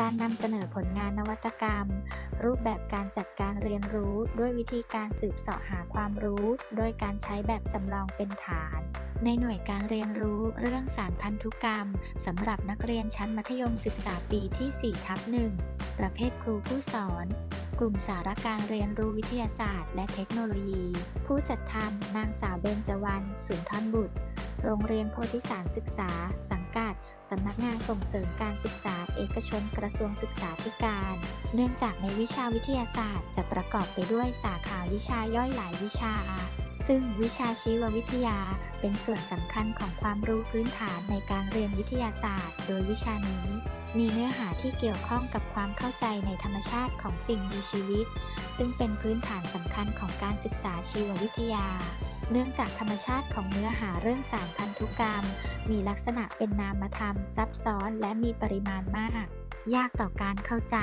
การนำเสนอผลงานนวัตกรรม รูปแบบการจัดการเรียนรู้ ด้วยวิธีการสืบเสาะหาความรู้ โดยการใช้แบบจำลองเป็นฐาน ในหน่วยการเรียนรู้เรื่องสารพันธุกรรมสำหรับนักเรียนชั้นมัธยมศึกษาปีที่4ทับ1ประเภทครูผู้สอน กลุ่มสาระการเรียนรู้วิทยาศาสตร์ และเทคโนโลยี ผู้จัดทำนางสาวเบญจวรรณสุนทรบุตร โรงเรียนโพธิสารศึกษา สังกัด สำนักงานส่งเสริมการศึกษา เอกชนกระทรวงศึกษาธิการ เนื่องจากในวิชาวิทยาศาสตร์ จะประกอบไปด้วยสาขาวิชาย่อยหลายวิชา ซึ่งวิชาชีววิทยาเป็นส่วนสำคัญของความรู้พื้นฐานในการเรียนวิทยาศาสตร์ โดยวิชานี้ มีเนื้อหาที่เกี่ยวข้องกับความเข้าใจในธรรมชาติของสิ่งมีชีวิต ซึ่งเป็นพื้นฐานสำคัญของการศึกษาชีววิทยา เนื่องจากธรรมชาติของเนื้อหาเรื่องสารพันธุกรรม มีลักษณะเป็นนามธรรม ซับซ้อนและมีปริมาณมาก ยากต่อการเข้าใจ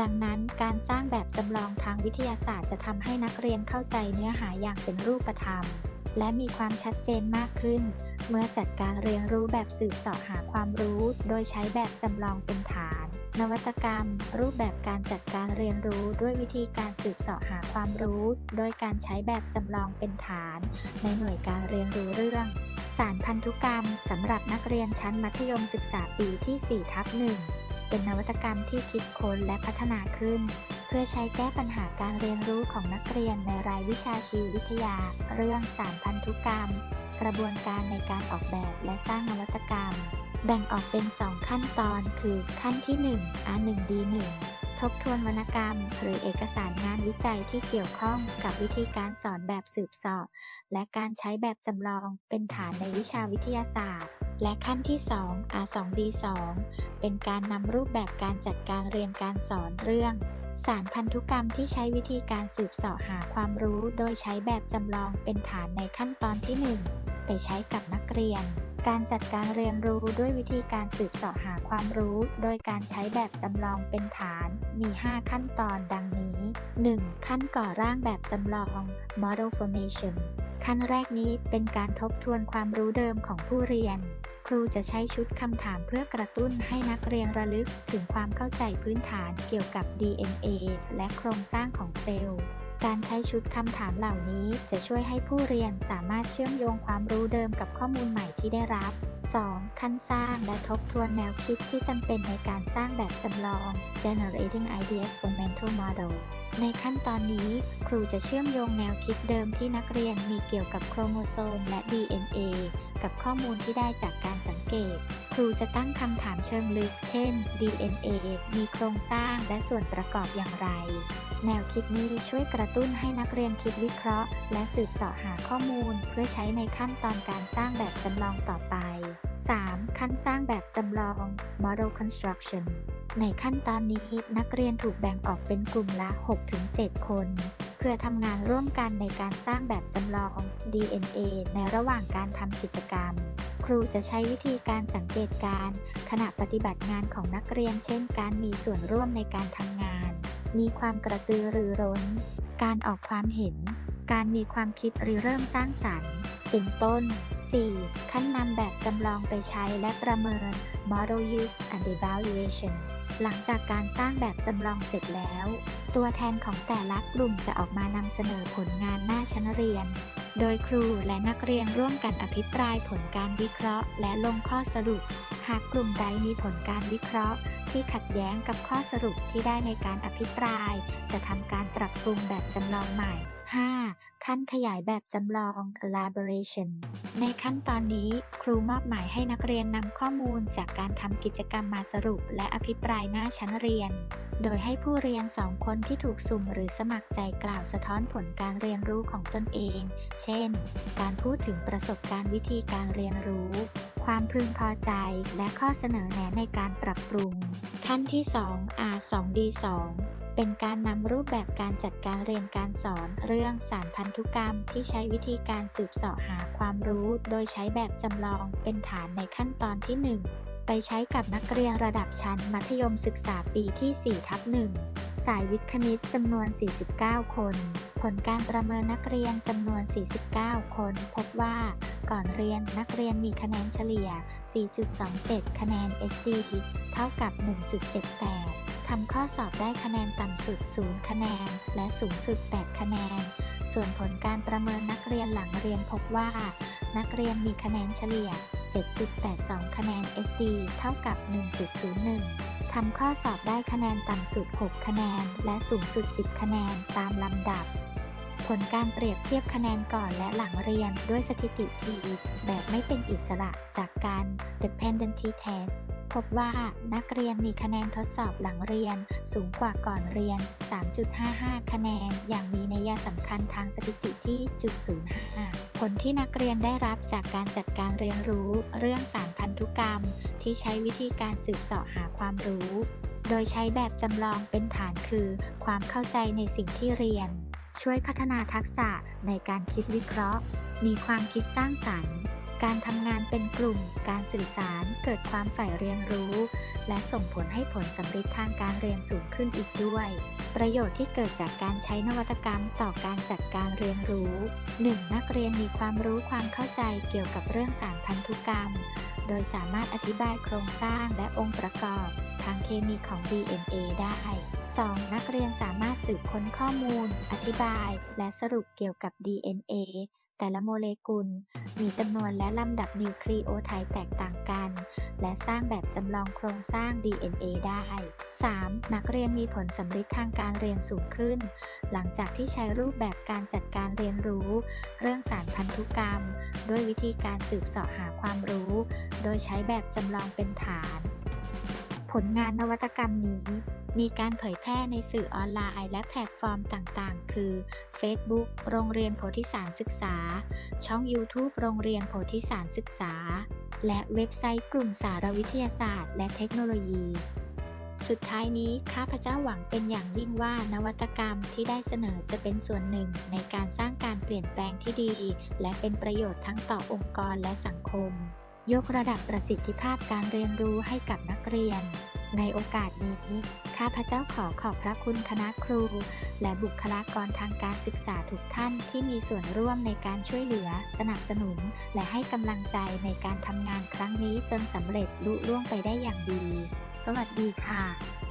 ดังนั้นการสร้างแบบจำลองทางวิทยาศาสตร์จะทำให้นักเรียนเข้าใจเนื้อหาอย่างเป็นรูปธรรม และมีความชัดเจนมากขึ้น เมื่อจัดการเรียนรู้แบบสืบเสาะหาความรู้ โดยใช้แบบจำลองเป็นฐาน นวัตกรรม รูปแบบการจัดการเรียนรู้ด้วยวิธีการสืบเสาะหาความรู้ โดยการใช้แบบจำลองเป็นฐาน ในหน่วยการเรียนรู้เรื่อง สารพันธุกรรมสำหรับนักเรียนชั้นมัธยมศึกษาปีที่4ทับ1 เป็นนวัตกรรมที่คิดค้นและพัฒนาขึ้น เพื่อใช้แก้ปัญหาการเรียนรู้ของนักเรียนในรายวิชาชีววิทยา เรื่องสารพันธุกรรม กระบวนการในการออกแบบและสร้างนวัตกรรม แบ่งออกเป็น 2 ขั้นตอน คือขั้นที่ 1 R1D1 ทบทวนวรรณกรรม หรือเอกสารงานวิจัยที่เกี่ยวข้องกับวิธีการสอนแบบสืบสอบ และการใช้แบบจำลองเป็นฐานในวิชาวิทยาศาสตร์ และขั้นที่ 2 R2D2 เป็นการนำรูปแบบการจัดการเรียนการสอนเรื่อง สารพันธุกรรมที่ใช้วิธีการสืบเสาะหาความรู้ โดยใช้แบบจำลองเป็นฐานในขั้นตอนที่ 1 ไปใช้กับนักเรียน การจัดการเรียนรู้ด้วยวิธีการสืบเสาะหาความรู้ โดยการใช้แบบจำลองเป็นฐาน มี 5 ขั้นตอนดังนี้ 1. ขั้นก่อร่างแบบจำลอง model formation ขั้นแรกนี้เป็นการทบทวนความรู้เดิมของผู้เรียน ครูจะใช้ชุดคำถามเพื่อกระตุ้นให้นักเรียนระลึกถึงความเข้าใจพื้นฐานเกี่ยวกับ DNA และโครงสร้างของเซลล์ การใช้ชุดคำถามเหล่านี้จะช่วยให้ผู้เรียนสามารถเชื่อมโยงความรู้เดิมกับข้อมูลใหม่ที่ได้รับ 2. ขั้นสร้างและทบทวนแนวคิดที่จำเป็นในการสร้างแบบจำลอง generating ideas for mental model ในขั้นตอนนี้ ครูจะเชื่อมโยงแนวคิดเดิมที่นักเรียนมีเกี่ยวกับโครโมโซมและ DNA กับข้อมูลที่ได้จากการสังเกต ครูจะตั้งคำถามเชิงลึก เช่น DNA มีโครงสร้างและส่วนประกอบอย่างไร แนวคิดนี้ช่วยกระตุ้นให้นักเรียนคิดวิเคราะห์ และสืบเสาะหาข้อมูล เพื่อใช้ในขั้นตอนการสร้างแบบจำลองต่อไป 3. ขั้นสร้างแบบจำลอง model construction ในขั้นตอนนี้นักเรียนถูกแบ่งออกเป็นกลุ่มละ 6-7 คน เพื่อทำงานร่วมกันในการสร้างแบบจำลอง DNA ในระหว่างการทำกิจกรรม ครูจะใช้วิธีการสังเกตการ ขณะปฏิบัติงานของนักเรียน เช่น การมีส่วนร่วมในการทำงาน มีความกระตือรือร้น การออกความเห็น การมีความคิดริเริ่มสร้างสรรค์เป็นต้น 4. ขั้นนำแบบจำลองไปใช้และประเมิน Model Use and Evaluation หลังจากการสร้างแบบจำลองเสร็จแล้ว ตัวแทนของแต่ละกลุ่มจะออกมานำเสนอผลงานหน้าชั้นเรียน โดยครูและนักเรียนร่วมกันอภิปรายผลการวิเคราะห์ และลงข้อสรุป หากกลุ่มใดมีผลการวิเคราะห์ ที่ขัดแย้งกับข้อสรุปที่ได้ในการอภิปราย จะทำการปรับปรุงแบบจำลองใหม่ 5. ขั้นขยายแบบจำลอง elaboration ในขั้นตอนนี้ครูมอบหมายให้นักเรียนนำข้อมูลจากการทำกิจกรรมมาสรุป และอภิปรายหน้าชั้นเรียน โดยให้ผู้เรียนสองคนที่ถูกสุ่มหรือสมัครใจกล่าวสะท้อนผลการเรียนรู้ของตนเอง เช่น การพูดถึงประสบการณ์วิธีการเรียนรู้ ความพึงพอใจและข้อเสนอแนะในการปรับปรุง ขั้นที่ 2 R2D2 เป็นการนำรูปแบบการจัดการเรียนการสอนเรื่องสารพันธุกรรมที่ใช้วิธีการสืบเสาะหาความรู้ โดยใช้แบบจำลองเป็นฐานในขั้นตอนที่ 1 ไปใช้กับนักเรียนระดับชั้นมัธยมศึกษาปีที่4ทับ1สายวิทย์คณิตจำนวน 49 คน ผลการประเมินนักเรียนจำนวน 49 คน พบว่าก่อนเรียนนักเรียนมีคะแนนเฉลี่ย 4.27 คะแนน SD เท่ากับ 1.78 ทำข้อสอบได้คะแนนต่ำสุด 0 คะแนน และสูงสุด 8 คะแนน ส่วนผลการประเมินนักเรียนหลังเรียนพบว่า นักเรียนมีคะแนนเฉลี่ย 7.82 คะแนน SD เท่ากับ 1.01 ทำข้อสอบได้คะแนนต่ำสุด 6 คะแนน และสูงสุด 10 คะแนนตามลำดับ ผลการเปรียบเทียบคะแนนก่อนและหลังเรียนด้วยสถิติทีแบบไม่เป็นอิสระจากการ dependency test พบว่านักเรียนมีคะแนนทดสอบหลังเรียน สูงกว่าก่อนเรียน 3.55 คะแนน อย่างมีนัยสำคัญทางสถิติที่จุด05 ผลที่นักเรียนได้รับจากการจัดการเรียนรู้ เรื่องสารพันธุกรรม ที่ใช้วิธีการสืบเสาะหาความรู้ โดยใช้แบบจำลองเป็นฐานคือ ความเข้าใจในสิ่งที่เรียน ช่วยพัฒนาทักษะในการคิดวิเคราะห์ มีความคิดสร้างสรรค์ การทำงานเป็นกลุ่ม การสื่อสาร เกิดความใฝ่เรียนรู้ และส่งผลให้ผลสำเร็จทางการเรียนสูงขึ้นอีกด้วย ประโยชน์ที่เกิดจากการใช้นวัตกรรมต่อการจัดการเรียนรู้ 1. นักเรียนมีความรู้ความเข้าใจเกี่ยวกับเรื่องสารพันธุกรรม โดยสามารถอธิบายโครงสร้างและองค์ประกอบ ทางเคมีของ DNA ได้ 2. นักเรียนสามารถสืบค้นข้อมูล อธิบาย และสรุปเกี่ยวกับ DNA แต่ละโมเลกุล มีจำนวนและลำดับนิวคลีโอไทด์แตกต่างกัน และสร้างแบบจำลองโครงสร้าง DNA ได้ 3. นักเรียนมีผลสำลิดทางการเรียนสูงขึ้น หลังจากที่ใช้รูปแบบการจัดการเรียนรู้ เรื่องสารพันธุกรรม ด้วยวิธีการสืบเสาะหาความรู้ โดยใช้แบบจำลองเป็นฐาน ผลงานนวัตกรรมนี้มีการเผยแพร่ในสื่อออนไลน์และแพลตฟอร์มต่างๆ คือ Facebook โรงเรียนโพธิสารศึกษา ช่อง YouTube โรงเรียนโพธิสารศึกษา และเว็บไซต์กลุ่มสารวิทยาศาสตร์ และเทคโนโลยี สุดท้ายนี้ข้าพเจ้าหวังเป็นอย่างยิ่งว่านวัตกรรมที่ได้เสนอจะเป็นส่วนหนึ่งในการสร้างการเปลี่ยนแปลงที่ดี และเป็นประโยชน์ทั้งต่อองค์กรและสังคม ยกระดับประสิทธิภาพการเรียนรู้ให้กับนักเรียน ในโอกาสนี้ ข้าพเจ้าขอขอบพระคุณคณะครู และบุคลากรทางการศึกษาทุกท่านที่มีส่วนร่วมในการช่วยเหลือ สนับสนุน และให้กำลังใจในการทำงานครั้งนี้จนสำเร็จลุล่วงไปได้อย่างดี สวัสดีค่ะ